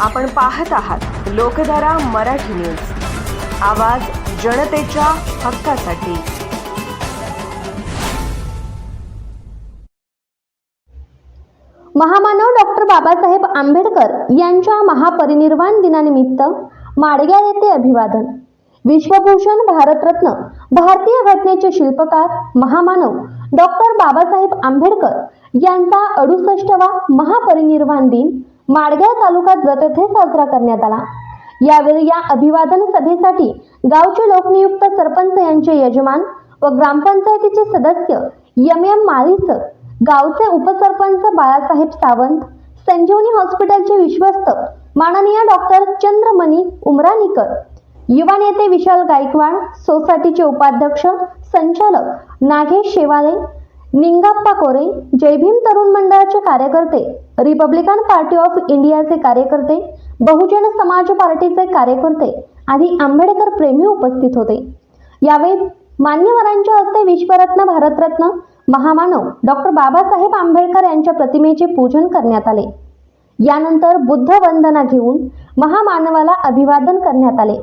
आपण पाहत आहात लोकधारा मराठी न्यूज. आवाज जनतेच्या हक्कासाठी. महामानव डॉक्टर बाबासाहेब आंबेडकर यांच्या महापरिनिर्वाण दिनानिमित्त माडग्याळ येथे अभिवादन. विश्वभूषण भारतरत्न भारतीय घटनेचे शिल्पकार महामानव डॉक्टर बाबासाहेब आंबेडकर यांचा अडुसष्टवा महापरिनिर्वाण दिन माडगाव तालुक्यात व्रतथे साजरा करण्यात आला. यावेळी या अभिवादन सभेसाठी गावचे लोकनियुक्त सरपंच यांचे यजमान व ग्रामपंचायतीचे सदस्य यम एम माळीसर गावचे उपसरपंच बाळासाहेब सावंत संजीवनी हॉस्पिटलचे विश्वस्त माननीय डॉक्टर चंद्रमणी उमरानीकर युवा नेते विशाल गायकवाड सोसायटीचे उपाध्यक्ष संचालक नागेश शेवाळे निंगाप्पा कोरे जयभीम तरुण मंडळाचे कार्यकर्ते रिपब्लिकन पार्टी ऑफ इंडियाचे कार्यकर्ते बहुजन समाज पार्टीचे कार्यकर्ते आदी आंबेडकर प्रेमी उपस्थित होते. यावेळी मान्यवरांच्या हस्ते विश्वरत्न भारतरत्न महामानव डॉक्टर बाबासाहेब आंबेडकर यांच्या प्रतिमेचे पूजन करण्यात आले. यानंतर बुद्ध वंदना घेऊन महामानवाला अभिवादन करण्यात आले.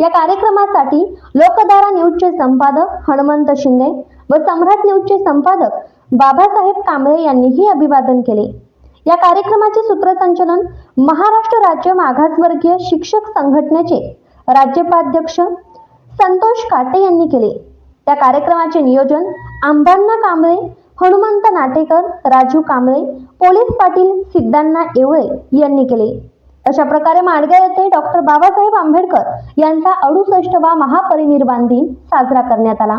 या कार्यक्रमासाठी लोकधारा न्यूजचे संपादक हनुमंत शिंदे व सम्राट न्यूजचे संपादक बाबासाहेब कांबळे यांनीही अभिवादन केले. या कार्यक्रमाचे सूत्रसंचलन महाराष्ट्र राज्य मागासवर्गीय शिक्षक संघटनेचे राज्यपाध्यक्ष संतोष काटे यांनी केले. त्या कार्यक्रमाचे नियोजन आंबांना कांबळे हनुमंत नाटेकर राजू कांबळे पोलीस पाटील सिद्धांना येवळे यांनी केले. अशा प्रकारे माडगाव येथे डॉक्टर बाबासाहेब आंबेडकर यांचा अडुसष्टवा महापरिनिर्वाण दिन साजरा करण्यात आला.